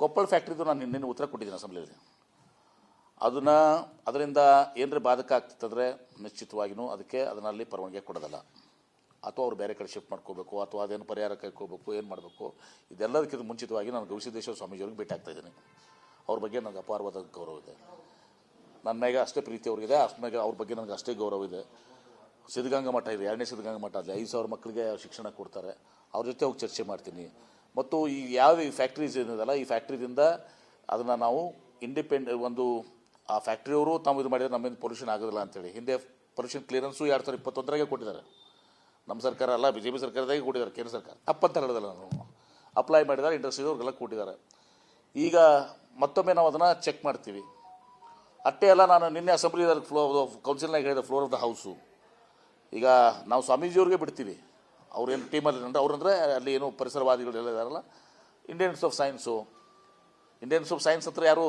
ಕೊಪ್ಪಳ ಫ್ಯಾಕ್ಟ್ರಿದು ನಾನು ನಿನ್ನೆ ಉತ್ತರ ಕೊಟ್ಟಿದ್ದೀನಿ ಅಸೆಂಬ್ಲಿಯಲ್ಲಿ. ಅದನ್ನು ಅದರಿಂದ ಏನರ ಬಾಧಕ ಆಗ್ತಿತ್ತಂದರೆ ನಿಶ್ಚಿತವಾಗಿಯೂ ಅದಕ್ಕೆ ಅದನ್ನಲ್ಲಿ ಪರವಾನಗಿ ಕೊಡೋದಲ್ಲ. ಅಥವಾ ಅವ್ರು ಬೇರೆ ಕಡೆ ಶಿಫ್ಟ್ ಮಾಡ್ಕೋಬೇಕು, ಅಥವಾ ಅದೇನು ಪರಿಹಾರ ಕೈಕೋಬೇಕು ಏನು ಮಾಡಬೇಕು, ಇದೆಲ್ಲದಕ್ಕಿಂತ ಮುಂಚಿತವಾಗಿ ನಾನು ಗವಿಸಿದ್ದೇಶ್ವರ ಸ್ವಾಮೀಜಿಯವ್ರಿಗೆ ಭೇಟಿ ಆಗ್ತಾ ಇದ್ದೀನಿ. ಅವ್ರ ಬಗ್ಗೆ ನನಗೆ ಅಪಾರವಾದ ಗೌರವ ಇದೆ. ನನ್ನ ಮೇಲೆ ಅಷ್ಟೇ ಪ್ರೀತಿ ಅವ್ರಿಗಿದೆ, ಅಷ್ಟೇ ಅವ್ರ ಬಗ್ಗೆ ನನಗೆ ಅಷ್ಟೇ ಗೌರವ ಇದೆ. ಸಿದ್ಧಗಂಗಾ ಮಠ ಇದೆ, ಎರಡನೇ ಸಿದ್ಧಗಂಗಾ ಮಠ ಅಲ್ಲಿ ಐದು ಸಾವಿರ ಮಕ್ಕಳಿಗೆ ಶಿಕ್ಷಣ ಕೊಡ್ತಾರೆ. ಅವ್ರ ಜೊತೆ ಹೋಗಿ ಚರ್ಚೆ ಮಾಡ್ತೀನಿ. ಮತ್ತು ಈ ಯಾವ ಈ ಫ್ಯಾಕ್ಟ್ರೀಸ್ ಏನಿದೆಲ್ಲ ಈ ಫ್ಯಾಕ್ಟ್ರಿದಿಂದ ಅದನ್ನು ನಾವು ಇಂಡಿಪೆಂಡ್ ಒಂದು, ಆ ಫ್ಯಾಕ್ಟ್ರಿಯವರು ತಮ್ಮ ಇದು ಮಾಡಿದರೆ ನಮ್ಮಿಂದ ಪೊಲ್ಯೂಷನ್ ಆಗೋದಿಲ್ಲ ಅಂತೇಳಿ. ಹಿಂದೆ ಪೊಲ್ಯೂಷನ್ ಕ್ಲಿಯರೆನ್ಸು ಎರಡು ಸಾವಿರದ ಇಪ್ಪತ್ತೊಂದರಾಗೆ ಕೊಟ್ಟಿದ್ದಾರೆ. ನಮ್ಮ ಸರ್ಕಾರ ಅಲ್ಲ ಬಿ ಜೆ ಪಿ ಸರ್ಕಾರದಾಗೆ ಕೊಟ್ಟಿದ್ದಾರೆ, ಕೇಂದ್ರ ಸರ್ಕಾರ. ಅಪ್ಪಂತ ಹೇಳೋದಲ್ಲ ನಾನು. ಅಪ್ಲೈ ಮಾಡಿದ್ದಾರೆ ಇಂಡಸ್ಟ್ರೀದವ್ರಿಗೆಲ್ಲ ಕೊಟ್ಟಿದ್ದಾರೆ. ಈಗ ಮತ್ತೊಮ್ಮೆ ನಾವು ಅದನ್ನು ಚೆಕ್ ಮಾಡ್ತೀವಿ. ಅಷ್ಟೇ ಅಲ್ಲ ನಾನು ನಿನ್ನೆ ಅಸೆಂಬ್ಲಿ ಫ್ಲೋ ಕೌನ್ಸಿಲ್ನಾಗ ಹೇಳಿದ ಫ್ಲೋರ್ ಆಫ್ ದ ಹೌಸು ಈಗ ನಾವು ಸ್ವಾಮೀಜಿಯವ್ರಿಗೆ ಬಿಡ್ತೀವಿ. ಅವ್ರೇನು ಟೀಮಲ್ಲಿ ಅಂದ್ರೆ ಅಂದರೆ ಅಲ್ಲಿ ಏನು ಪರಿಸರವಾದಿಗಳೆಲ್ಲ ಇದಾರಲ್ಲ? Indians of science Indians of science ಹತ್ರ ಯಾರು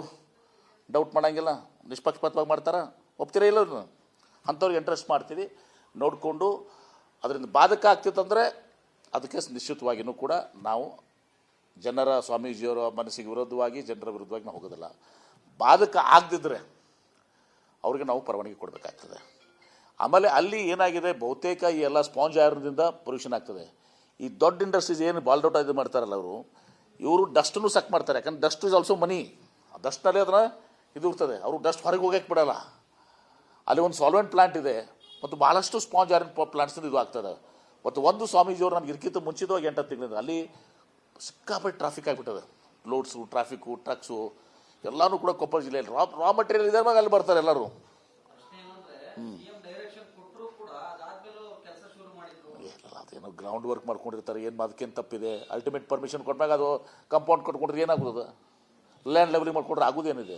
ಡೌಟ್ ಮಾಡೋಂಗಿಲ್ಲ, ನಿಷ್ಪಕ್ಷಪಾತವಾಗಿ ಮಾಡ್ತಾರೆ? ಒಪ್ತೀರ ಇಲ್ಲ? ಅಂಥವ್ರಿಗೆ ಇಂಟ್ರೆಸ್ಟ್ ಮಾಡ್ತೀವಿ. ನೋಡಿಕೊಂಡು ಅದರಿಂದ ಬಾಧಕ ಆಗ್ತಿತ್ತಂದರೆ ಅದಕ್ಕೆ ನಿಶ್ಚಿತವಾಗಿಯೂ ಕೂಡ ನಾವು ಜನರ ಸ್ವಾಮೀಜಿಯವರ ಮನಸ್ಸಿಗೆ ವಿರೋಧವಾಗಿ, ಜನರ ವಿರುದ್ಧವಾಗಿ ನಾವು ಹೋಗೋದಿಲ್ಲ. ಬಾಧಕ ಆಗದಿದ್ದರೆ ಅವ್ರಿಗೆ ನಾವು ಪರವಾನಗಿ ಕೊಡಬೇಕಾಗ್ತದೆ. ಆಮೇಲೆ ಅಲ್ಲಿ ಏನಾಗಿದೆ? ಬಹುತೇಕ ಈ ಎಲ್ಲ ಸ್ಪಾಂಜ್ ಐರನ್ದಿಂದ ಪೊಲ್ಯೂಷನ್ ಆಗ್ತದೆ. ಈ ದೊಡ್ಡ ಇಂಡಸ್ಟ್ರೀಸ್ ಏನು ಬಾಲ್ ಡೌಟ್ ಇದು ಮಾಡ್ತಾರಲ್ಲ ಅವರು, ಇವರು ಡಸ್ಟನ್ನು ಸಕ್ ಮಾಡ್ತಾರೆ. ಯಾಕಂದ್ರೆ ಡಸ್ಟ್ ಇಸ್ ಆಲ್ಸೋ ಮನಿ ಡಸ್ಟ್ನಲ್ಲಿ ಅದನ್ನು ಇದು ಇರ್ತದೆ. ಅವರು ಡಸ್ಟ್ ಹೊರಗೆ ಹೋಗಕ್ಕೆ ಬಿಡಲ್ಲ. ಅಲ್ಲಿ ಒಂದು ಸಾಲ್ವೆಂಟ್ ಪ್ಲಾಂಟ್ ಇದೆ. ಮತ್ತು ಭಾಳಷ್ಟು ಸ್ಪಾಂಜ್ ಐರನ್ ಪ್ಲಾಂಟ್ಸ್ ಇದು ಆಗ್ತದೆ. ಮತ್ತು ಒಂದು ಸ್ವಾಮೀಜಿಯವರು ನಮ್ಗೆ ಇರ್ಕಿತ್ತು ಮುಂಚಿತವಾಗಿ ಎಂಟು ತಿಂಗಳಿಂದ. ಅಲ್ಲಿ ಸಿಕ್ಕಾಪಟ್ಟೆ ಟ್ರಾಫಿಕ್ ಆಗಿಬಿಟ್ಟದೆ. ಲೋಡ್ಸು ಟ್ರಾಫಿಕ್ಕು ಟ್ರಕ್ಸು ಎಲ್ಲನೂ ಕೂಡ ಕೊಪ್ಪಳ ಜಿಲ್ಲೆಯಲ್ಲಿ. ರಾ ರಾ ಮಟೀರಿಯಲ್ ಇದೆ ಮ್ಯಾಗ ಅಲ್ಲಿ ಬರ್ತಾರೆ ಎಲ್ಲರೂ. ಅದೇನೋ ಗ್ರೌಂಡ್ ವರ್ಕ್ ಮಾಡ್ಕೊಂಡಿರ್ತಾರೆ, ಏನು ಅದಕ್ಕೇನು ತಪ್ಪಿದೆ? ಅಲ್ಟಿಮೇಟ್ ಪರ್ಮಿಷನ್ ಕೊಟ್ಟಾಗ ಅದು ಕಂಪೌಂಡ್ ಕಟ್ಕೊಂಡ್ರೆ ಏನಾಗ್ಬೋದು ಲ್ಯಾಂಡ್ ಲೆವೆಲಿಂಗ್ ಮಾಡ್ಕೊಂಡ್ರೆ ಆಗೋದೇನಿದೆ?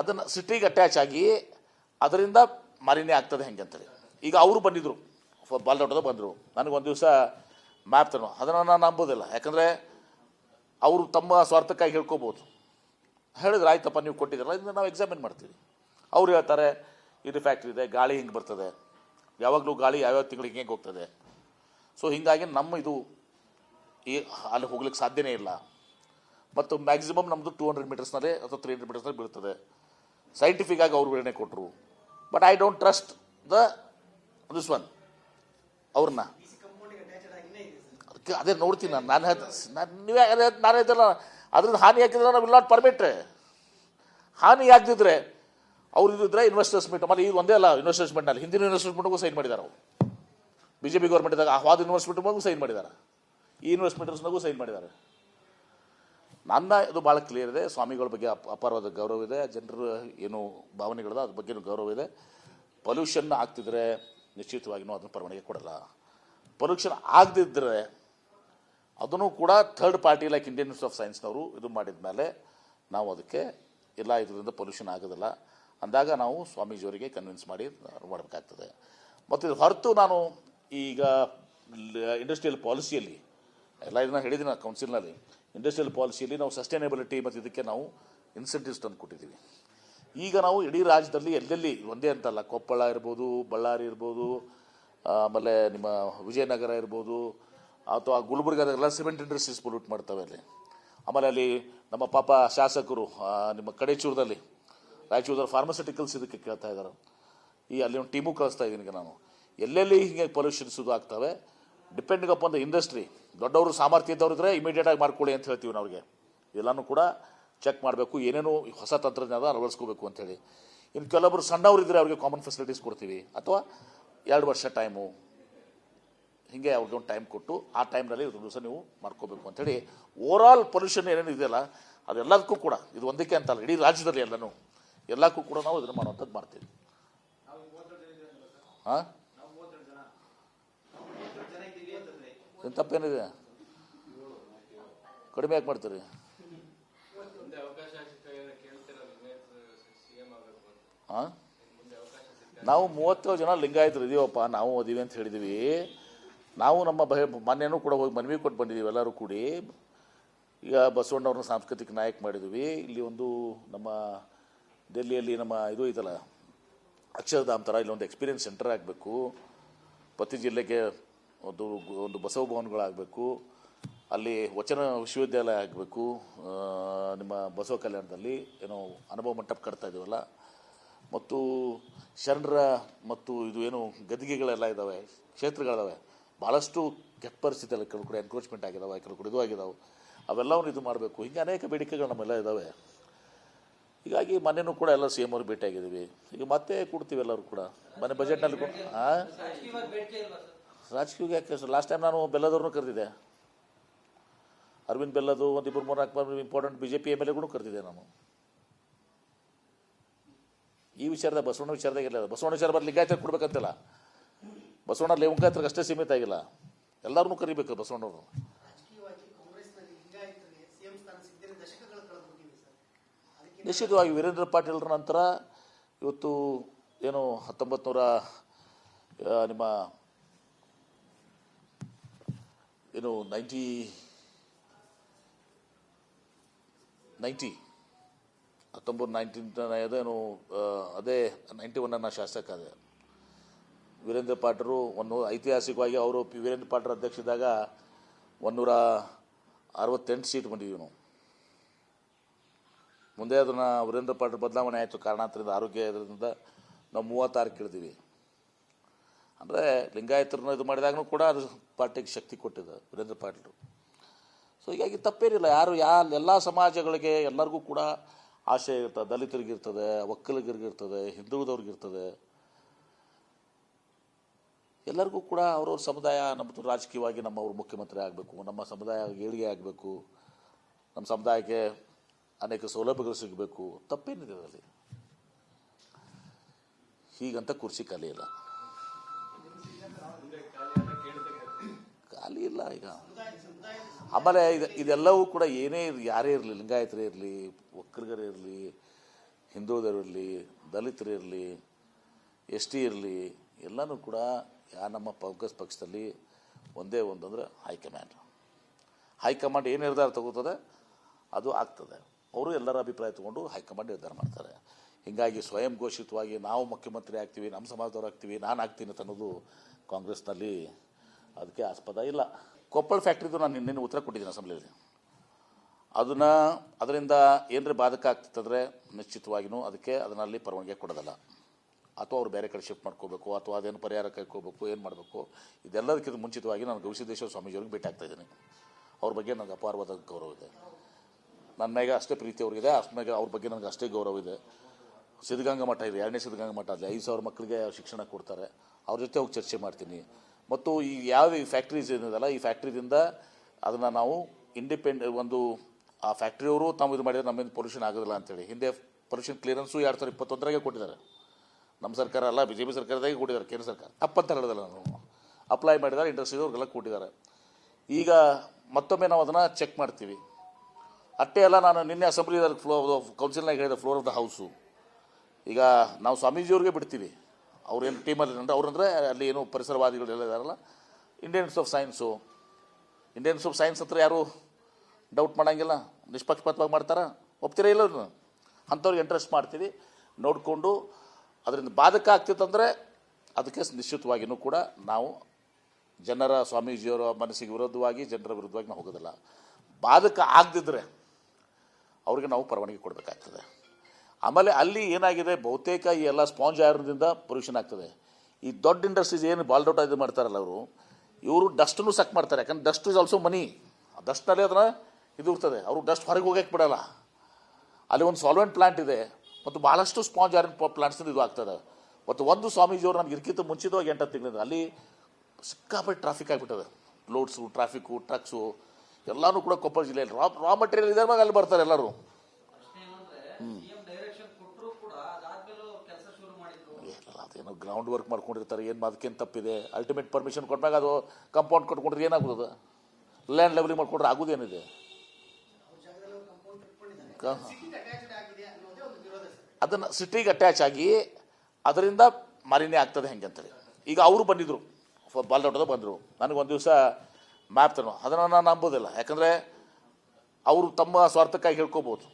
ಅದನ್ನು ಸಿಟಿಗೆ ಅಟ್ಯಾಚ್ ಆಗಿ ಅದರಿಂದ ಮಾಲಿನ್ಯ ಆಗ್ತದೆ ಹೆಂಗೆ ಅಂತೇಳಿ. ಈಗ ಅವರು ಬಂದಿದ್ರು ಬಾಲ್ದೊಟ್ಟದ ಬಂದರು. ನನಗೆ ಒಂದು ದಿವಸ ಮ್ಯಾಪ್ ತನೋ ಅದನ್ನು ನಾನು ನಂಬೋದಿಲ್ಲ. ಯಾಕಂದರೆ ಅವರು ತಮ್ಮ ಸ್ವಾರ್ಥಕ್ಕಾಗಿ ಹೇಳ್ಕೋಬೋದು. ಹೇಳಿದ್ರೆ ಆಯ್ತಪ್ಪ, ನೀವು ಕೊಟ್ಟಿದ್ದೀರಲ್ಲ, ಇದನ್ನ ನಾವು ಎಕ್ಸಾಮಿನ್ ಮಾಡ್ತೀವಿ. ಅವ್ರು ಹೇಳ್ತಾರೆ ಇದು ಫ್ಯಾಕ್ಟ್ರಿ ಇದೆ, ಗಾಳಿ ಹಿಂಗೆ ಬರ್ತದೆ. ಯಾವಾಗಲೂ ಗಾಳಿ ಯಾವ್ಯಾವ ತಿಂಗಳಿಗೆ ಹೆಂಗೆ ಹೋಗ್ತದೆ. ಸೊ ಹೀಗಾಗಿ ನಮ್ಮ ಇದು ಈ ಅಲ್ಲಿ ಹೋಗ್ಲಿಕ್ಕೆ ಸಾಧ್ಯನೇ ಇಲ್ಲ. ಮತ್ತು ಮ್ಯಾಕ್ಸಿಮಮ್ ನಮ್ಮದು ಟೂ ಹಂಡ್ರೆಡ್ ಮೀಟರ್ಸ್ನಲ್ಲಿ ಅಥವಾ ತ್ರೀ ಹಂಡ್ರೆಡ್ ಮೀಟರ್ಸ್ನಲ್ಲಿ ಬೀಳ್ತದೆ. ಸೈಂಟಿಫಿಕ್ ಆಗಿ ಅವ್ರು ವಿವರಣೆ ಕೊಟ್ಟರು but I don't trust the this one ಅವ್ರನ್ನ. ಅದೇ ನೋಡ್ತೀನಿ ನಾನು. ನಾನು ನಾನು ನೀವೇ ನಾನು ಹೇಳ್ತಲ್ಲ ಅದ್ರದ್ದು ಹಾನಿ ಹಾಕಿದ್ರೆ ನಾವು ವಿಲ್ ನಾಟ್ ಪರ್ಮಿಟ್ ಹಾನಿ ಆಗದಿದ್ರೆ ಅವ್ರು ಇದ್ದಿದ್ರೆ ಇನ್ವೆಸ್ಟರ್ಸ್ ಮೀಟ್ ಆಮೇಲೆ ಈಗ ಒಂದೇ ಅಲ್ಲ ಇನ್ವೆಸ್ಟರ್ಸ್ ಮೀಟ್ನಲ್ಲಿ ಹಿಂದಿನ ಇನ್ವೆಸ್ಟ್ಮೆಂಟ್ಗೂ ಸೈನ್ ಮಾಡಿದ್ದಾರೆ ಅವರು. ಬಿ ಜೆ ಪಿ ಗೌರ್ಮೆಂಟ್ ಇದ್ದಾಗ ಆ ಇನ್ವೆಸ್ಟ್ಮೆಂಟ್ ಇನ್ವೆಸ್ಟ್ಮೆಂಟ್ಗೂ ಸೈನ್ ಮಾಡಿದ್ದಾರೆ ಈ ಇನ್ವೆಸ್ಟ್ಮೆಂಟರ್ಸ್ನಾಗೂ ಸೈನ್ ಮಾಡಿದ್ದಾರೆ ನನ್ನ ಇದು ಭಾಳ ಕ್ಲಿಯರ್ ಇದೆ. ಸ್ವಾಮಿಗಳ ಬಗ್ಗೆ ಅಪಾರವಾದ ಗೌರವ ಇದೆ. ಜನರ ಏನು ಭಾವನೆಗಳಿದೆ, ಅದ್ರ ಬಗ್ಗೆನೂ ಗೌರವ ಇದೆ. ಪೊಲ್ಯೂಷನ್ ಆಗ್ತಿದ್ರೆ ನಿಶ್ಚಿತವಾಗಿಯೂ ಅದನ್ನು ಪರವಾನಗಿ ಕೊಡಲ್ಲ. ಪೊಲ್ಯೂಷನ್ ಆಗದಿದ್ದರೆ ಅದನ್ನು ಕೂಡ third party like Indian of ಸೈನ್ಸ್ನವರು ಇದು ಮಾಡಿದ ಮೇಲೆ ನಾವು ಅದಕ್ಕೆ ಇಲ್ಲ, ಇದರಿಂದ ಪೊಲ್ಯೂಷನ್ ಆಗೋದಿಲ್ಲ. ಅಂದಾಗ ನಾವು ಸ್ವಾಮೀಜಿಯವರಿಗೆ ಕನ್ವಿನ್ಸ್ ಮಾಡಿ ಮಾಡಬೇಕಾಗ್ತದೆ. ಮತ್ತು ಇದು ಹೊರತು ನಾನು ಈಗ ಇಂಡಸ್ಟ್ರಿಯಲ್ ಪಾಲಿಸಿಯಲ್ಲಿ ಎಲ್ಲ ಇದನ್ನ ಹೇಳಿದ್ದೀನಿ ಕೌನ್ಸಿಲ್ನಲ್ಲಿ ಇಂಡಸ್ಟ್ರಿಯಲ್ ಪಾಲಿಸಿಯಲ್ಲಿ ನಾವು ಸಸ್ಟೈನಬಿಲಿಟಿ ಮತ್ತು ಇದಕ್ಕೆ ನಾವು ಇನ್ಸೆಂಟಿವ್ಸ್ ತಂದು ಕೊಟ್ಟಿದ್ದೀವಿ. ಈಗ ನಾವು ಇಡೀ ರಾಜ್ಯದಲ್ಲಿ ಎಲ್ಲೆಲ್ಲಿ ಒಂದೇ ಅಂತಲ್ಲ, ಕೊಪ್ಪಳ ಇರ್ಬೋದು, ಬಳ್ಳಾರಿ ಇರ್ಬೋದು ಆಮೇಲೆ ನಿಮ್ಮ ವಿಜಯನಗರ ಇರ್ಬೋದು, ಅಥವಾ ಗುಲ್ಬರ್ಗಾದಾಗೆಲ್ಲ ಸಿಮೆಂಟ್ ಇಂಡಸ್ಟ್ರೀಸ್ ಪೊಲ್ಯೂಟ್ ಮಾಡ್ತವೆ ಅಲ್ಲಿ. ಆಮೇಲೆ ಅಲ್ಲಿ ನಮ್ಮ ಪಾಪ ಶಾಸಕರು ನಿಮ್ಮ ಕಡೇಚೂರದಲ್ಲಿ ರಾಯಚೂರದಲ್ಲಿ ಫಾರ್ಮಸ್ಯೂಟಿಕಲ್ಸ್ ಇದಕ್ಕೆ ಕೇಳ್ತಾ ಇದ್ದಾರೆ ಈ ಅಲ್ಲಿ ಒಂದು ಟೀಮು ಕಳಿಸ್ತಾ ಇದ್ದೀನಿ ಈಗ ನಾನು. ಎಲ್ಲೆಲ್ಲಿ ಹಿಂಗೆ ಪೊಲ್ಯೂಷನ್ಸ್ ಇದು ಆಗ್ತವೆ ಡಿಪೆಂಡಿಂಗ್ ಅಪಾನ್ ದ ಇಂಡಸ್ಟ್ರಿ ದೊಡ್ಡವರು ಸಾಮರ್ಥ್ಯ ಇದ್ದವ್ರು ಇದ್ರೆ ಇಮಿಡಿಯೇಟಾಗಿ ಮಾಡ್ಕೊಳ್ಳಿ ಅಂತ ಹೇಳ್ತೀವಿ ಅವ್ರಿಗೆ ಎಲ್ಲನೂ ಕೂಡ ಚೆಕ್ ಮಾಡಬೇಕು, ಏನೇನು ಹೊಸ ತಂತ್ರಜ್ಞಾನ ಅಳವಡಿಸ್ಕೋಬೇಕು ಅಂತೇಳಿ ಇನ್ನು ಕೆಲವೊಬ್ರು ಸಣ್ಣವ್ರು ಇದ್ದರೆ ಅವ್ರಿಗೆ ಕಾಮನ್ ಫೆಸಿಲಿಟೀಸ್ ಕೊಡ್ತೀವಿ. ಅಥವಾ ಎರಡು ವರ್ಷ ಟೈಮು ಹೀಗೆ ಅವ್ರಿಗೆ ಒಂದು ಟೈಮ್ ಕೊಟ್ಟು ಆ ಟೈಮ್ನಲ್ಲಿ ಒಂದು ದಿವಸ ನೀವು ಮಾಡ್ಕೋಬೇಕು ಅಂತೇಳಿ ಓವರ್ ಆಲ್ ಪೊಲ್ಯೂಷನ್ ಏನೇನು ಇದೆಯಲ್ಲ, ಅದೆಲ್ಲದಕ್ಕೂ ಕೂಡ, ಇದು ಒಂದಕ್ಕೆ ಅಂತಲ್ಲ, ಇಡೀ ರಾಜ್ಯದಲ್ಲಿ ಎಲ್ಲನೂ. ಎಲ್ಲಕ್ಕೂ ಕೂಡ ನಾವು ಇದನ್ನು ಮಾಡುವಂಥದ್ದು ಮಾಡ್ತೀವಿ. ಹಾಂ ಏನು ತಪ್ಪೇನಿದೆ? ಕಡಿಮೆ ಯಾಕೆ ಮಾಡ್ತೀರಿ? ಹಾಂ ನಾವು ಮೂವತ್ತೇಳು ಜನ ಲಿಂಗಾಯತರು ಇದೀವಪ್ಪ ನಾವು ಅದೀವಿ ಅಂತ ಹೇಳಿದ್ವಿ. ನಾವು ನಮ್ಮ ಭಯ ಮನೆಯೂ ಕೂಡ ಹೋಗಿ ಮನವಿ ಕೊಟ್ಟು ಬಂದಿದ್ದೀವಿ ಎಲ್ಲರೂ ಕೂಡಿ. ಈಗ ಬಸವಣ್ಣವ್ರನ್ನ ಸಾಂಸ್ಕೃತಿಕ ನಾಯಕ ಮಾಡಿದ್ವಿ. ಇಲ್ಲಿ ಒಂದು ನಮ್ಮ ಡೆಲ್ಲಿಯಲ್ಲಿ ನಮ್ಮ ಇದು ಐತಲ್ಲ ಅಕ್ಷರಧಾಮ್ ಥರ ಇಲ್ಲೊಂದು ಎಕ್ಸ್ಪೀರಿಯನ್ಸ್ ಸೆಂಟರ್ ಆಗಬೇಕು. ಪ್ರತಿ ಜಿಲ್ಲೆಗೆ ಒಂದು ಒಂದು ಬಸವ ಭವನಗಳಾಗಬೇಕು ಅಲ್ಲಿ ವಚನ ವಿಶ್ವವಿದ್ಯಾಲಯ ಆಗಬೇಕು. ನಿಮ್ಮ ಬಸವ ಕಲ್ಯಾಣದಲ್ಲಿ ಏನೋ ಅನುಭವ ಮಂಟಪ ಕಟ್ತಾ ಇದ್ದೀವಲ್ಲ ಮತ್ತು ಶರಣರ ಮತ್ತು ಇದು ಏನು ಗದ್ದಿಗೆಗಳೆಲ್ಲ ಇದ್ದಾವೆ ಕ್ಷೇತ್ರಗಳಿದಾವೆ. ಭಾಳಷ್ಟು ಕೆಟ್ಟ ಪರಿಸ್ಥಿತಿಯಲ್ಲಿ ಕೆಲವು ಕಡೆ ಎನ್ಕ್ರೋಚ್ಮೆಂಟ್ ಆಗಿದಾವೆ, ಕೆಲವು ಕಡೆ ಇದು ಆಗಿದಾವೆ. ಅವೆಲ್ಲವನ್ನು ಇದು ಮಾಡಬೇಕು. ಹಿಂಗೆ ಅನೇಕ ಬೇಡಿಕೆಗಳು ನಮ್ಮೆಲ್ಲ ಇದ್ದಾವೆ ಹೀಗಾಗಿ ಮನೆಯೂ ಕೂಡ ಎಲ್ಲ ಸಿ ಎಂ ಅವ್ರು ಭೇಟಿಯಾಗಿದ್ದೀವಿ ಈಗ ಮತ್ತೆ ಕೊಡ್ತೀವಿ ಎಲ್ಲರೂ ಕೂಡ. ಮನೆ ಬಜೆಟ್ನಲ್ಲಿ ಸರ್ ರಾಜಕೀಯ ಯಾಕೆ ಸರ್ ಲಾಸ್ಟ್ ಟೈಮ್ ನಾನು ಬೆಲ್ಲದವ್ರನ್ನೂ ಕರೆದಿದ್ದೆ. ಅರವಿಂದ್ ಬೆಲ್ಲದು ಒಂದು ಇಬ್ಬರು ಮೂರು ನಾಲ್ಕು important B J P M L ಎಗಳು ಕರೆದಿದ್ದೆ ನಾನು. ಈ ವಿಚಾರದಾಗ, ಬಸವಣ್ಣ ವಿಚಾರದಾಗ ಇಲ್ಲ ಬಸವಣ್ಣ ವಿಚಾರ ಬರಲಿ ಲಿಂಗಾಯತ ಕೊಡ್ಬೇಕಂತಿಲ್ಲ. ಬಸವಣ್ಣ ಲಿಂಗಾಯತ್ರಿಗೆ ಅಷ್ಟೇ ಸೀಮಿತ ಆಗಿಲ್ಲ. ಎಲ್ಲರನ್ನೂ ಕರಿಬೇಕು ಬಸವಣ್ಣವರು ರಾಜಕೀಯವಾಗಿ ಕಾಂಗ್ರೆಸ್ನಲ್ಲಿ ಲಿಂಗಾಯತರಿಗೆ ಸಿಎಂ ಸ್ಥಾನ ಸಿಗದಿರೋ ದಶಕಗಳು ಕಳೆದೋಗಿವೆ ಸರ್ ಅದಕ್ಕೆ ನಿಶ್ಚಿತವಾಗಿ ವೀರೇಂದ್ರ ಪಾಟೀಲ್ರ ನಂತರ ಇವತ್ತು ಏನು ಹತ್ತೊಂಬತ್ತು ನಿಮ್ಮ ಏನು ನೈಂಟಿ ನೈಂಟಿ, ಹತ್ತೊಂಬತ್ತು ನೈನ್ಟೀನ್ ಅದೇನು ಅದೇ ನೈಂಟಿ ಒನ್ನ ಶಾಸಕ ಅದೇ. ವೀರೇಂದ್ರ ಪಾಟರು ಒಂದು ಐತಿಹಾಸಿಕವಾಗಿ ಅವರು ಪಿ ವೀರೇಂದ್ರ ಪಾಟರ್ ಅಧ್ಯಕ್ಷ ಇದ್ದಾಗ ಒಂದೂರ ಅರವತ್ತೆಂಟು ಸೀಟ್ ಬಂದಿದ್ದೀವಿ ನಾವು ಮುಂದೆ ಅದನ್ನು ವೀರೇಂದ್ರ ಪಾಟೀಲ್ ಬದಲಾವಣೆ ಆಯಿತು. ಕಾರಣಾಂತರದಿಂದ ಆರೋಗ್ಯ ಇದರಿಂದ ನಾವು ಮೂವತ್ತಾರು ಕೇಳಿದ್ದೀವಿ ಅಂದರೆ ಲಿಂಗಾಯತರನ್ನ ಇದು ಮಾಡಿದಾಗನೂ ಕೂಡ ಅದು ಪಾರ್ಟಿಗೆ ಶಕ್ತಿ ಕೊಟ್ಟಿದೆ ವೀರೇಂದ್ರ ಪಾಟೀಲ್ ಸೊ ಹೀಗಾಗಿ ತಪ್ಪೇನಿಲ್ಲ. ಯಾರು, ಯಾ, ಎಲ್ಲ ಸಮಾಜಗಳಿಗೆ ಎಲ್ಲರಿಗೂ ಕೂಡ ಆಶೆ ಇರ್ತದೆ ದಲಿತರಿಗಿರ್ತದೆ ಒಕ್ಕಲಿಗರಿಗಿರ್ತದೆ ಹಿಂದುಳಿದವ್ರಿಗಿರ್ತದೆ ಎಲ್ಲರಿಗೂ ಕೂಡ ಅವ್ರವ್ರ ಸಮುದಾಯ ನಮ್ಮದು ರಾಜಕೀಯವಾಗಿ ನಮ್ಮವ್ರು ಮುಖ್ಯಮಂತ್ರಿ ಆಗಬೇಕು, ನಮ್ಮ ಸಮುದಾಯ ಏಳಿಗೆ ಆಗಬೇಕು. ನಮ್ಮ ಸಮುದಾಯಕ್ಕೆ ಅನೇಕ ಸೌಲಭ್ಯಗಳು ಸಿಗಬೇಕು. ತಪ್ಪೇನಿದೆ ಅದರಲ್ಲಿ. ಹೀಗಂತ ಕುರ್ಚಿ ಖಾಲಿ ಇಲ್ಲ. ಖಾಲಿ ಇಲ್ಲ ಈಗ. ಆಮೇಲೆ ಇದು, ಇದೆಲ್ಲವೂ ಕೂಡ ಏನೇ ಇರಲಿ, ಯಾರೇ ಇರಲಿ, ಲಿಂಗಾಯತರೇ ಇರಲಿ ಒಕ್ಕಲಿಗರೇ ಇರಲಿ ಹಿಂದೂದರು ಇರಲಿ, ದಲಿತರು ಇರಲಿ, ಎಸ್ ಟಿ ಇರಲಿ, ಎಲ್ಲನೂ ಕೂಡ ಯಾ ನಮ್ಮ ಕಾಂಗ್ರೆಸ್ ಪಕ್ಷದಲ್ಲಿ ಒಂದೇ ಒಂದು ಅಂದರೆ ಹೈಕಮಾಂಡ್. ಹೈಕಮಾಂಡ್ ಏನು ನಿರ್ಧಾರ ತಗೋತದೆ? ಅದು ಆಗ್ತದೆ. ಅವರು ಎಲ್ಲರ ಅಭಿಪ್ರಾಯ ತಗೊಂಡು ಹೈಕಮಾಂಡ್ ನಿರ್ಧಾರ ಮಾಡ್ತಾರೆ. ಹೀಗಾಗಿ ಸ್ವಯಂ ಘೋಷಿತವಾಗಿ ನಾವು ಮುಖ್ಯಮಂತ್ರಿ ಆಗ್ತೀವಿ, ನಮ್ಮ ಸಮಾಜದವ್ರು ಆಗ್ತೀವಿ, ನಾನು ಆಗ್ತೀನಿ ಅಂತ ಅನ್ನೋದು ಕಾಂಗ್ರೆಸ್ನಲ್ಲಿ ಅದಕ್ಕೆ ಆಸ್ಪದ ಇಲ್ಲ. ಕೊಪ್ಪಳ ಫ್ಯಾಕ್ಟ್ರಿದು ನಾನು ನಿನ್ನೆ ಉತ್ತರ ಕೊಟ್ಟಿದ್ದೀನಿ ಅಸೆಂಬ್ಲಿಯಲ್ಲಿ. ಅದನ್ನು, ಅದರಿಂದ ಏನರ ಬಾಧಕ ಆಗ್ತಿತ್ತಂದರೆ ನಿಶ್ಚಿತವಾಗಿಯೂ ಅದಕ್ಕೆ ಅದನ್ನಲ್ಲಿ ಪರವಾನಗಿ ಕೊಡೋದಲ್ಲ. ಅಥವಾ ಅವ್ರು ಬೇರೆ ಕಡೆ ಶಿಫ್ಟ್ ಮಾಡ್ಕೋಬೇಕು, ಅಥವಾ ಅದೇನು ಪರಿಹಾರ ಕೈಕೋಬೇಕು ಏನು ಮಾಡಬೇಕು, ಇದೆಲ್ಲದಕ್ಕಿಂತ ಮುಂಚಿತವಾಗಿ ನಾನು ಗವಿಸಿದ್ದೇಶ್ವರ ಸ್ವಾಮೀಜಿಯವ್ರಿಗೆ ಭೇಟಿ ಆಗ್ತಾಯಿದ್ದೀನಿ ಅವ್ರ ಬಗ್ಗೆ ನನಗೆ ಅಪಾರವಾದ ಗೌರವ ಇದೆ. ನನ್ನ ಮೇಲೆ ಅಷ್ಟೇ ಪ್ರೀತಿ ಅವ್ರಿಗಿದೆ. ಮ್ಯಾಗೆ ಅವ್ರ ಬಗ್ಗೆ ನನಗೆ ಅಷ್ಟೇ ಗೌರವ ಇದೆ. ಸಿದ್ಧಗಂಗಾ ಮಠ ಇದೆ. ಎರಡನೇ ಸಿದ್ಧಗಂಗಾ ಮಠ ಅಲ್ಲಿ ಐದು ಸಾವಿರ ಮಕ್ಕಳಿಗೆ ಶಿಕ್ಷಣ ಕೊಡ್ತಾರೆ. ಅವ್ರ ಜೊತೆ ಹೋಗಿ ಚರ್ಚೆ ಮಾಡ್ತೀನಿ. ಮತ್ತು ಈ ಯಾವ ಈ ಫ್ಯಾಕ್ಟ್ರೀಸ್ ಏನಿದೆಲ್ಲ ಈ ಫ್ಯಾಕ್ಟ್ರಿದಿಂದ ಅದನ್ನು ನಾವು ಇಂಡಿಪೆಂಡ್ ಒಂದು ಆ ಫ್ಯಾಕ್ಟ್ರಿಯವರು ತಾವು ಇದು ಮಾಡಿದರೆ ನಮ್ಮಿಂದ ಪೊಲ್ಯೂಷನ್ ಆಗೋದಿಲ್ಲ ಅಂತೇಳಿ. ಹಿಂದೆ ಪೊಲ್ಯೂಷನ್ ಕ್ಲಿಯರೆನ್ಸು ಎರಡು ಸಾವಿರ ಇಪ್ಪತ್ತೊಂದರಾಗೆ ಕೊಟ್ಟಿದ್ದಾರೆ. ನಮ್ಮ ಸರ್ಕಾರ ಅಲ್ಲ ಬಿ ಜೆ ಪಿ ಸರ್ಕಾರದಾಗೆ ಕೊಟ್ಟಿದ್ದಾರೆ, ಕೇಂದ್ರ ಸರ್ಕಾರ. ಅಪ್ಪಂತ ಹೇಳಿದಲ್ಲ ನಾನು ಅಪ್ಲೈ ಮಾಡಿದ್ದಾರೆ ಇಂಡಸ್ಟ್ರೀದವ್ರಿಗೆಲ್ಲ ಕೊಟ್ಟಿದ್ದಾರೆ. ಈಗ ಮತ್ತೊಮ್ಮೆ ನಾವು ಅದನ್ನು ಚೆಕ್ ಮಾಡ್ತೀವಿ. ಅಷ್ಟೇ ಅಲ್ಲ ನಾನು ನಿನ್ನೆ ಅಸೆಂಬ್ಲಿದಲ್ಲಿ ಫ್ಲೋ ಕೌನ್ಸಿಲ್ನಾಗ ಹೇಳಿದ ಫ್ಲೋರ್ ಆಫ್ ದ ಹೌಸು ಈಗ ನಾವು ಸ್ವಾಮೀಜಿಯವ್ರಿಗೆ ಬಿಡ್ತೀವಿ. ಅವ್ರೇನು ಟೀಮಲ್ಲಿ ಅಂದ್ರೆ ಅಂದರೆ ಅಲ್ಲಿ ಏನು ಪರಿಸರವಾದಿಗಳೆಲ್ಲ ಇದಾರಲ್ಲ Indians of science Indians of science ಹತ್ರ ಯಾರು ಡೌಟ್ ಮಾಡೋಂಗಿಲ್ಲ, ನಿಷ್ಪಕ್ಷಪಾತವಾಗಿ ಮಾಡ್ತಾರ? ಒಪ್ತೀರಾ ಇಲ್ಲ? ಅಂಥವ್ರಿಗೆ ಇಂಟ್ರೆಸ್ಟ್ ಮಾಡ್ತೀವಿ. ನೋಡಿಕೊಂಡು ಅದರಿಂದ ಬಾಧಕ ಆಗ್ತಿತ್ತಂದರೆ ಅದಕ್ಕೆ ನಿಶ್ಚಿತವಾಗಿಯೂ ಕೂಡ ನಾವು ಜನರ ಸ್ವಾಮೀಜಿಯವರ ಮನಸ್ಸಿಗೆ ವಿರೋಧವಾಗಿ ಜನರ ವಿರುದ್ಧವಾಗಿ ನಾವು ಹೋಗೋದಿಲ್ಲ. ಬಾಧಕ ಆಗದಿದ್ದರೆ ಅವ್ರಿಗೆ ನಾವು ಪರವಾನಗಿ ಕೊಡಬೇಕಾಗ್ತದೆ. ಆಮೇಲೆ ಅಲ್ಲಿ ಏನಾಗಿದೆ? ಬಹುತೇಕ ಈ ಎಲ್ಲ ಸ್ಪಾಂಜ್ ಆಯೋದಿಂದ ಪೊಲ್ಯೂಷನ್ ಆಗ್ತದೆ. ಈ ದೊಡ್ಡ ಇಂಡಸ್ಟ್ರೀಸ್ ಏನು ಬಾಲ್ಡೌಟ್ ಇದು ಮಾಡ್ತಾರಲ್ಲ ಅವರು, ಇವರು ಡಸ್ಟನ್ನು ಸಕ್ ಮಾಡ್ತಾರೆ. ಯಾಕಂದ್ರೆ ಡಸ್ಟ್ ಇಸ್ ಆಲ್ಸೋ ಮನಿ. ಡಸ್ಟ್ನಲ್ಲಿ ಅದನ್ನ ಇದು ಇರ್ತದೆ. ಅವರು ಡಸ್ಟ್ ಹೊರಗೆ ಹೋಗಕ್ಕೆ ಬಿಡಲ್ಲ. ಅಲ್ಲಿ ಒಂದು ಸಾಲ್ವೆಂಟ್ ಪ್ಲಾಂಟ್ ಇದೆ. ಮತ್ತು ಭಾಳಷ್ಟು ಸ್ಪಾಂಜ್ ಆಯರನ್ ಪ್ಲಾಂಟ್ಸಿಂದ ಇದು ಆಗ್ತದೆ. ಮತ್ತು ಒಂದು ಸ್ವಾಮೀಜಿಯವರು ನಮ್ಗೆ ಇರ್ಕಿತ ಮುಂಚಿತವಾಗಿ ಎಂಟು ತಿಂಗಳಿಂದ. ಅಲ್ಲಿ ಸಿಕ್ಕಾಪಟ್ಟೆ ಟ್ರಾಫಿಕ್ ಆಗಿಬಿಟ್ಟದೆ. ಲೋಡ್ಸು ಟ್ರಾಫಿಕ್ಕು ಟ್ರಕ್ಸು ಎಲ್ಲನೂ ಕೂಡ ಕೊಪ್ಪಳ ಜಿಲ್ಲೆಯಲ್ಲಿ ರಾ ರಾ ಮಟೀರಿಯಲ್ ಇದೆ ಅಲ್ಲಿ ಬರ್ತಾರೆ ಎಲ್ಲರೂ. ಅದೇನೋ ಗ್ರೌಂಡ್ ವರ್ಕ್ ಮಾಡ್ಕೊಂಡಿರ್ತಾರೆ ಏನು ಅದಕ್ಕೇನು ತಪ್ಪಿದೆ? ಅಲ್ಟಿಮೇಟ್ ಪರ್ಮಿಷನ್ ಕೊಟ್ಟಾಗ ಅದು ಕಂಪೌಂಡ್ ಕಟ್ಕೊಂಡ್ರೆ ಏನಾಗ್ತದೆ ಲ್ಯಾಂಡ್ ಲೆವೆಲಿಂಗ್ ಮಾಡ್ಕೊಂಡ್ರೆ ಆಗೋದೇನಿದೆ? ಅದನ್ನು ಸಿಟಿಗೆ ಅಟ್ಯಾಚ್ ಆಗಿ ಅದರಿಂದ ಮಾಲಿನ್ಯ ಆಗ್ತದೆ ಹೆಂಗೆ ಅಂತೇಳಿ ಈಗ ಅವರು ಬಂದಿದ್ರು. ಬಾಲ್ದೊಟ್ಟದ ಬಂದರು. ನನಗೆ ಒಂದು ದಿವಸ ಮ್ಯಾಪ್ ತನೋ ಅದನ್ನು ನಾನು ನಂಬೋದಿಲ್ಲ. ಯಾಕಂದರೆ ಅವರು ತಮ್ಮ ಸ್ವಾರ್ಥಕ್ಕಾಗಿ ಹೇಳ್ಕೋಬೋದು.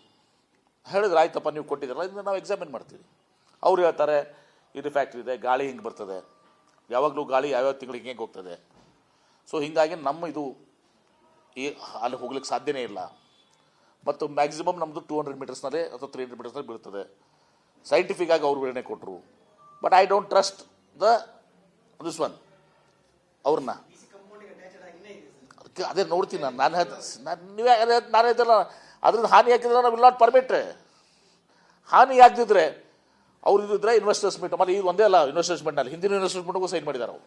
ಹೇಳಿದ್ರೆ ಆಯ್ತಪ್ಪ, ನೀವು ಕೊಟ್ಟಿದ್ದೀರಲ್ಲ, ಇದನ್ನು ನಾವು ಎಕ್ಸಾಮಿನ್ ಮಾಡ್ತೀವಿ. ಅವ್ರು ಹೇಳ್ತಾರೆ, ಇದು ಫ್ಯಾಕ್ಟ್ರಿ ಇದೆ, ಗಾಳಿ ಹಿಂಗೆ ಬರ್ತದೆ. ಯಾವಾಗಲೂ ಗಾಳಿ ಯಾವ್ಯಾವ ತಿಂಗಳಿಗೆ ಹಿಂಗೆ ಹೋಗ್ತದೆ. ಸೊ ಹೀಗಾಗಿ ನಮ್ಮ ಇದು ಈ ಅಲ್ಲಿ ಹೋಗ್ಲಿಕ್ಕೆ ಸಾಧ್ಯನೇ ಇಲ್ಲ. ಮತ್ತು ಮ್ಯಾಕ್ಸಿಮಮ್ ನಮ್ಮದು ಟೂ ಹಂಡ್ರೆಡ್ ಮೀಟರ್ಸ್ನಲ್ಲೇ ಅಥವಾ ತ್ರೀ ಹಂಡ್ರೆಡ್ ಮೀಟರ್ಸ್ನಲ್ಲಿ ಬೀಳ್ತದೆ. ಸೈಂಟಿಫಿಕ್ ಆಗಿ ಅವರು ವಿವರಣೆ ಕೊಟ್ಟರು but I don't trust the this one ಅವ್ರನ್ನ ಡಿ ಸಿ ಕಂಪೌಂಡಿಗೆ ಅಟ್ಯಾಚಡ್ ಆಗಿನೇ ಇದೆ ಸರ್ ಅದಕ್ಕೆ ಅದೇ ನೋಡ್ತೀನಿ ನಾನು. ನಾನು ನಾನು ನೀವೇ ನಾನು ಹೇಳ್ತಲ್ಲ ಅದ್ರದ್ದು ಹಾನಿ ಹಾಕಿದ್ರೆ ನಾವು ವಿಲ್ ನಾಟ್ ಪರ್ಮಿಟ್ ಹಾನಿ ಆಗದಿದ್ರೆ ಅವ್ರು ಇದ್ದಿದ್ರೆ ಇನ್ವೆಸ್ಟರ್ಸ್ ಮೀಟ್ ಮತ್ತೆ ಈಗ ಒಂದೇ ಅಲ್ಲ ಇನ್ವೆಸ್ಟರ್ಸ್ ಮೀಟ್ನಲ್ಲಿ ಹಿಂದಿನ ಇನ್ವೆಸ್ಟರ್ಸ್ ಮೀಟ್ಗೂ ಸೈನ್ ಮಾಡಿದ್ದಾರೆ ಅವರು.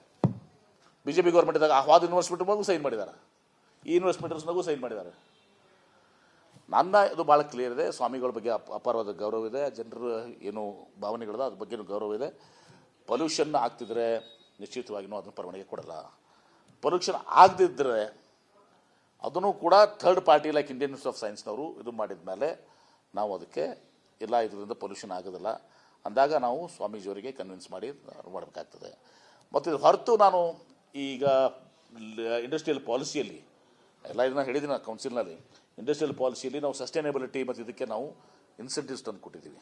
ಬಿ ಜೆ ಪಿ ಗೌರ್ಮೆಂಟ್ ಇದ್ದಾಗ ಆಹ್ವಾದ ಇನ್ವೆಸ್ಟ್ಮೆಂಟ್ಗೂ ಸೈನ್ ಮಾಡಿದ್ದಾರೆ ಈ ಇನ್ವೆಸ್ಟ್ಮೆಂಟರ್ಸ್ನಾಗೂ ಸೈನ್ ಮಾಡಿದ್ದಾರೆ ನನ್ನ ಇದು ಭಾಳ ಕ್ಲಿಯರ್ ಇದೆ. ಸ್ವಾಮಿಗಳ ಬಗ್ಗೆ ಅಪ ಅಪಾರವಾದ ಗೌರವ ಇದೆ. ಜನರ ಏನು ಭಾವನೆಗಳಿದೆ, ಅದ್ರ ಬಗ್ಗೆನೂ ಗೌರವ ಇದೆ. ಪೊಲ್ಯೂಷನ್ ಆಗ್ತಿದ್ರೆ ನಿಶ್ಚಿತವಾಗಿಯೂ ಅದನ್ನು ಪರವಾನಗಿ ಕೊಡಲ್ಲ. ಪೊಲ್ಯೂಷನ್ ಆಗದಿದ್ದರೆ ಅದನ್ನು ಕೂಡ third party like Indian institute of ಸೈನ್ಸ್ನವರು ಇದು ಮಾಡಿದ ಮೇಲೆ ನಾವು ಅದಕ್ಕೆ ಇಲ್ಲ ಇದರಿಂದ ಪೊಲ್ಯೂಷನ್ ಆಗೋದಿಲ್ಲ. ಅಂದಾಗ ನಾವು ಸ್ವಾಮೀಜಿಯವರಿಗೆ ಕನ್ವಿನ್ಸ್ ಮಾಡಿ ಮಾಡಬೇಕಾಗ್ತದೆ. ಮತ್ತು ಇದು ಹೊರತು ನಾನು ಈಗ ಇಂಡಸ್ಟ್ರಿಯಲ್ ಪಾಲಿಸಿಯಲ್ಲಿ ಎಲ್ಲ ಇದನ್ನ ಹೇಳಿದ್ದೀನಿ ಕೌನ್ಸಿಲ್ನಲ್ಲಿ ಇಂಡಸ್ಟ್ರಿಯಲ್ ಪಾಲಿಸಿಯಲ್ಲಿ ನಾವು ಸಸ್ಟೈನೇಬಿಲಿಟಿ ಮತ್ತು ಇದಕ್ಕೆ ನಾವು ಇನ್ಸೆಂಟಿವ್ಸ್ ತಂದು ಕೊಟ್ಟಿದ್ದೀವಿ.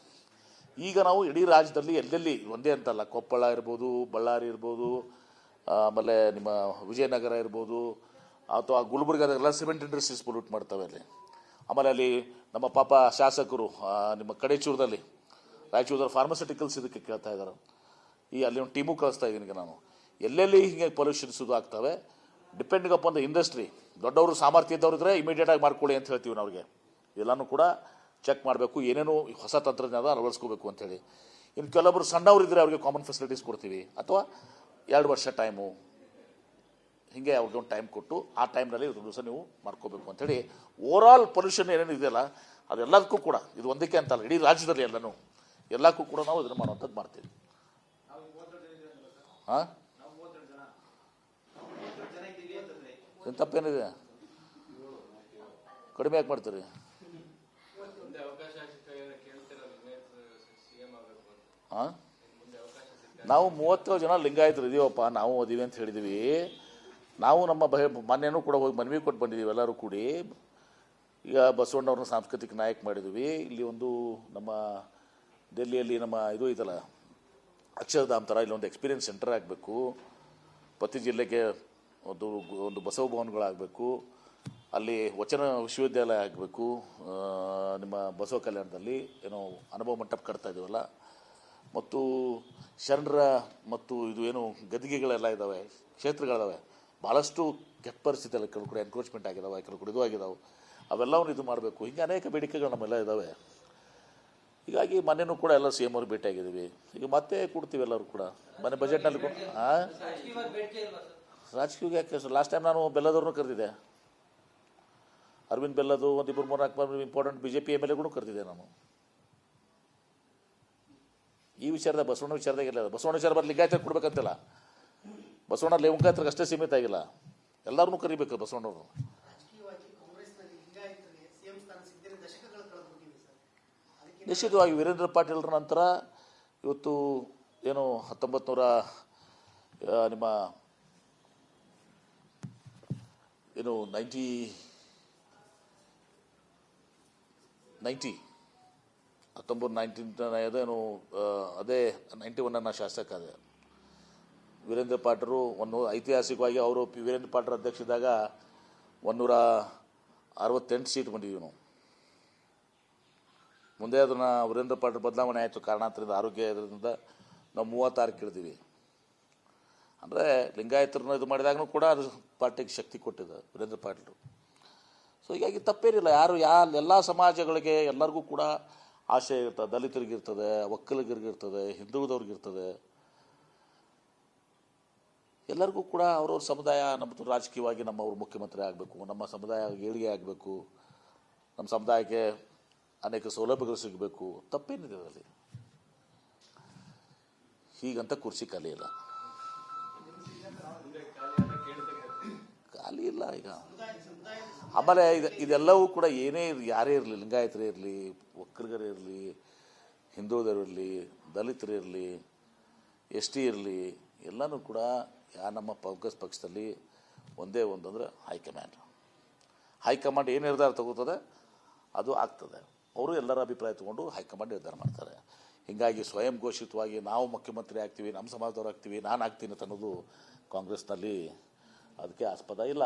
ಈಗ ನಾವು ಇಡೀ ರಾಜ್ಯದಲ್ಲಿ ಎಲ್ಲೆಲ್ಲಿ ಒಂದೇ ಅಂತಲ್ಲ, ಕೊಪ್ಪಳ ಇರ್ಬೋದು, ಬಳ್ಳಾರಿ ಇರ್ಬೋದು ಆಮೇಲೆ ನಿಮ್ಮ ವಿಜಯನಗರ ಇರ್ಬೋದು ಅಥವಾ ಗುಲ್ಬರ್ಗಾದಾಗೆಲ್ಲ ಸಿಮೆಂಟ್ ಇಂಡಸ್ಟ್ರೀಸ್ ಪೊಲ್ಯೂಟ್ ಮಾಡ್ತವೆ ಅಲ್ಲಿ. ಆಮೇಲೆ ಅಲ್ಲಿ ನಮ್ಮ ಪಾಪ ಶಾಸಕರು ನಿಮ್ಮ ಕಡೆಚೂರದಲ್ಲಿ, ರಾಯಚೂರದಲ್ಲಿ ಫಾರ್ಮಸ್ಯೂಟಿಕಲ್ಸ್ ಇದಕ್ಕೆ ಕೇಳ್ತಾ ಇದ್ದಾರೆ ಈ ಅಲ್ಲಿ ಒಂದು ಟೀಮು ಕಳಿಸ್ತಾ ಇದ್ದೀನಿ ನಾನು. ಎಲ್ಲೆಲ್ಲಿ ಹೀಗೆ ಪೊಲ್ಯೂಷನ್ಸ್ ಇದು ಆಗ್ತವೆ ಡಿಪೆಂಡಿಂಗ್ ಅಪಾನ್ ದ ಇಂಡಸ್ಟ್ರಿ ದೊಡ್ಡವರು ಸಾಮರ್ಥ್ಯ ಇದ್ದವ್ರು ಇಮಿಡಿಯೇಟ್ ಆಗಿ ಮಾಡ್ಕೊಳ್ಳಿ ಅಂತ ಹೇಳ್ತೀವಿ ಅವ್ರಿಗೆ. ಎಲ್ಲನೂ ಕೂಡ ಚೆಕ್ ಮಾಡಬೇಕು, ಏನೇನು ಹೊಸ ತಂತ್ರಜ್ಞಾನ ಅಳವಡಿಸ್ಕೋಬೇಕು ಅಂತೇಳಿ ಇನ್ನು ಕೆಲವೊಬ್ರು ಸಣ್ಣವ್ರು ಇದ್ದರೆ ಅವ್ರಿಗೆ ಕಾಮನ್ ಫೆಸಿಲಿಟೀಸ್ ಕೊಡ್ತೀವಿ. ಅಥವಾ ಎರಡು ವರ್ಷ ಟೈಮು ಹೀಗೆ ಅವ್ರಿಗೆ ಒಂದು ಟೈಮ್ ಕೊಟ್ಟು ಆ ಟೈಮ್ನಲ್ಲಿ ಒಂದು ದಿವಸ ನೀವು ಮಾಡ್ಕೋಬೇಕು ಅಂತೇಳಿ ಓವರಾಲ್ ಪೊಲ್ಯೂಷನ್ ಏನೇನು ಇದೆಯಲ್ಲ ಅದೆಲ್ಲದಕ್ಕೂ ಕೂಡ ಇದು ಒಂದಕ್ಕೆ ಅಂತಲ್ಲ ಇಡೀ ರಾಜ್ಯದಲ್ಲಿ ಎಲ್ಲನೂ ಎಲ್ಲಕ್ಕೂ ಕೂಡ ನಾವು ಇದನ್ನು ಮಾಡುವಂಥದ್ದು ಮಾಡ್ತೀವಿ. ಹಾಂ ಏನು ತಪ್ಪೇನಿದೆ? ಕಡಿಮೆ ಯಾಕೆ ಮಾಡ್ತೀರಿ? ಹಾಂ ನಾವು ಮೂವತ್ತೇಳು ಜನ ಲಿಂಗಾಯತರು ಇದೀವಪ್ಪ ನಾವು ಅದೀವಿ ಅಂತ ಹೇಳಿದ್ವಿ. ನಾವು ನಮ್ಮ ಬಹ ಮೊನ್ನೆನೂ ಕೂಡ ಹೋಗಿ ಮನವಿ ಕೊಟ್ಟು ಬಂದಿದ್ದೀವಿ ಎಲ್ಲರೂ ಕೂಡಿ. ಈಗ ಬಸವಣ್ಣವ್ರನ್ನ ಸಾಂಸ್ಕೃತಿಕ ನಾಯಕ ಮಾಡಿದ್ವಿ. ಇಲ್ಲಿ ಒಂದು ನಮ್ಮ ಡೆಲ್ಲಿಯಲ್ಲಿ ನಮ್ಮ ಇದು ಇದಲ್ಲ, ಅಕ್ಷರಧಾಮ್ ಥರ ಇಲ್ಲೊಂದು ಎಕ್ಸ್ಪೀರಿಯನ್ಸ್ ಸೆಂಟರ್ ಆಗಬೇಕು. ಪ್ರತಿ ಜಿಲ್ಲೆಗೆ ಒಂದು ಒಂದು ಬಸವ ಭವನಗಳಾಗಬೇಕು. ಅಲ್ಲಿ ವಚನ ವಿಶ್ವವಿದ್ಯಾಲಯ ಆಗಬೇಕು. ನಿಮ್ಮ ಬಸವ ಕಲ್ಯಾಣದಲ್ಲಿ ಏನೋ ಅನುಭವ ಮಂಟಪ ಕಟ್ತಾ ಇದ್ದೀವಲ್ಲ ಮತ್ತು ಶರಣರ ಮತ್ತು ಇದು ಏನು ಗದಿಗೆಗಳೆಲ್ಲ ಇದ್ದಾವೆ ಕ್ಷೇತ್ರಗಳಿದಾವೆ. ಭಾಳಷ್ಟು ಕೆಟ್ಟ ಪರಿಸ್ಥಿತಿಯಲ್ಲಿ ಕೆಲವು ಕಡೆ ಎನ್ಕ್ರೋಚ್ಮೆಂಟ್ ಆಗಿದಾವೆ, ಕೆಲವು ಕಡೆ ಇದು ಆಗಿದಾವೆ ಅವೆಲ್ಲವನ್ನು ಇದು ಮಾಡಬೇಕು. ಹೀಗೆ ಅನೇಕ ಬೇಡಿಕೆಗಳು ನಮ್ಮೆಲ್ಲ ಇದ್ದಾವೆ ಹೀಗಾಗಿ ಮನೆಯೂ ಕೂಡ ಎಲ್ಲ ಸಿ ಎಂ ಅವ್ರಿಗೆ ಭೇಟಿಯಾಗಿದ್ದೀವಿ. ಈಗ ಮತ್ತೆ ಕೊಡ್ತೀವಿ ಎಲ್ಲರೂ ಕೂಡ. ಮನೆ ಬಜೆಟ್ನಲ್ಲಿ ಹಾಂ ರಾಜಕೀಯ ಯಾಕೆ ಸರ್? ಲಾಸ್ಟ್ ಟೈಮ್ ನಾನು ಬೆಲ್ಲದವ್ರನ್ನೂ ಕರೆದಿದ್ದೆ. ಅರವಿಂದ್ ಬೆಲ್ಲದು ಒಂದು ಇಬ್ಬರು ಮೂರು ನಾಲ್ಕು important B J P M L ಎಗಳು ಕರೆದಿದ್ದೆ ನಾನು. ಈ ವಿಚಾರದ ಬಸವಣ್ಣ ವಿಚಾರದಾಗ ಇರಲಿಲ್ಲ. ಬಸವಣ್ಣ ವಿಚಾರ ಬರಲಿ ಲಿಂಗಾಯತ ಕೊಡ್ಬೇಕಂತಿಲ್ಲ? ಬಸವಣ್ಣ ಲಿಂಗಾಯತರಿಗೆ ಅಷ್ಟೇ ಸೀಮಿತ ಆಗಿಲ್ಲ. ಎಲ್ಲರನ್ನೂ ಕರಿಬೇಕು ಬಸವಣ್ಣವ್ರು. ನಿಶ್ಚಿತವಾಗಿ ವೀರೇಂದ್ರ ಪಾಟೀಲ್ರ ನಂತರ ಇವತ್ತು ಏನು ಹತ್ತೊಂಬತ್ತು ನೂರ ನಿಮ್ಮ ಏನು ನೈಂಟಿ ನೈಂಟಿ ಹತ್ತೊಂಬತ್ತು ನೈನ್ಟೀನ್ ಅದೇನು ಅದೇ ನೈಂಟಿ ಒನ್ನ ಶಾಸಕ ಅದೇ. ವೀರೇಂದ್ರ ಪಾಟರು ಒಂದು ಐತಿಹಾಸಿಕವಾಗಿ ಅವರು ಪಿ ವೀರೇಂದ್ರ ಪಾಟರ್ ಅಧ್ಯಕ್ಷ ಇದ್ದಾಗ ಒಂದೂರ ಅರವತ್ತೆಂಟು ಸೀಟ್ ಬಂದಿದ್ದೀವಿ ನಾವು. ಮುಂದೆ ಅದನ್ನು ವೀರೇಂದ್ರ ಪಾಟರ್ ಬದಲಾವಣೆ ಆಯಿತು. ಕಾರಣಾಂತರದಿಂದ ಆರೋಗ್ಯ ಇದರಿಂದ ನಾವು ಮೂವತ್ತಾರು ಕೇಳ್ತೀವಿ ಅಂದರೆ ಲಿಂಗಾಯತರನ್ನ ಇದು ಮಾಡಿದಾಗಲೂ ಕೂಡ ಅದು ಪಾರ್ಟಿಗೆ ಶಕ್ತಿ ಕೊಟ್ಟಿದೆ ವೀರೇಂದ್ರ ಪಾಟೀಲರು ಸೊ ಹೀಗಾಗಿ ತಪ್ಪೇನಿಲ್ಲ. ಯಾರು ಯಾ ಎಲ್ಲ ಸಮಾಜಗಳಿಗೆ ಎಲ್ಲರಿಗೂ ಕೂಡ ಆಶೆ ಇರ್ತದೆ. ದಲಿತರಿಗಿರ್ತದೆ, ಒಕ್ಕಲಿಗರಿಗಿರ್ತದೆ, ಹಿಂದುಳಿದವ್ರಿಗಿರ್ತದೆ. ಎಲ್ಲರಿಗೂ ಕೂಡ ಅವ್ರವ್ರ ಸಮುದಾಯ ನಮ್ಮದು ರಾಜಕೀಯವಾಗಿ ನಮ್ಮವರು ಮುಖ್ಯಮಂತ್ರಿ ಆಗಬೇಕು, ನಮ್ಮ ಸಮುದಾಯ ಏಳಿಗೆ ಆಗಬೇಕು, ನಮ್ಮ ಸಮುದಾಯಕ್ಕೆ ಅನೇಕ ಸೌಲಭ್ಯಗಳು ಸಿಗಬೇಕು. ತಪ್ಪೇನಿದೆ ಅದರಲ್ಲಿ. ಹೀಗಂತ ಕುರ್ಚಿ ಖಾಲಿ ಇಲ್ಲ. ಖಾಲಿ ಇಲ್ಲ ಈಗ. ಆಮೇಲೆ ಇದು, ಇದೆಲ್ಲವೂ ಕೂಡ ಏನೇ ಇರಲಿ, ಯಾರೇ ಇರಲಿ, ಲಿಂಗಾಯತರೇ ಇರಲಿ ಒಕ್ಕರಿಗರೇ ಇರಲಿ ಹಿಂದುಳಿದರು ಇರಲಿ, ದಲಿತರು ಇರಲಿ, ಎಸ್ ಟಿ ಇರಲಿ, ಎಲ್ಲನೂ ಕೂಡ ಯಾ ನಮ್ಮ ಕಾಂಗ್ರೆಸ್ ಪಕ್ಷದಲ್ಲಿ ಒಂದೇ ಒಂದು ಅಂದರೆ ಹೈಕಮಾಂಡ್ ಹೈಕಮಾಂಡ್ ಏನು ನಿರ್ಧಾರ ತಗೋತದೆ? ಅದು ಆಗ್ತದೆ. ಅವರು ಎಲ್ಲರ ಅಭಿಪ್ರಾಯ ತಗೊಂಡು ಹೈಕಮಾಂಡ್ ನಿರ್ಧಾರ ಮಾಡ್ತಾರೆ. ಹೀಗಾಗಿ ಸ್ವಯಂ ಘೋಷಿತವಾಗಿ ನಾವು ಮುಖ್ಯಮಂತ್ರಿ ಆಗ್ತೀವಿ ನಮ್ಮ ಸಮಾಜದವ್ರು ಆಗ್ತೀವಿ, ನಾನು ಆಗ್ತೀನಿ ಅಂತ ಅನ್ನೋದು ಕಾಂಗ್ರೆಸ್ನಲ್ಲಿ ಅದಕ್ಕೆ ಆಸ್ಪದ ಇಲ್ಲ.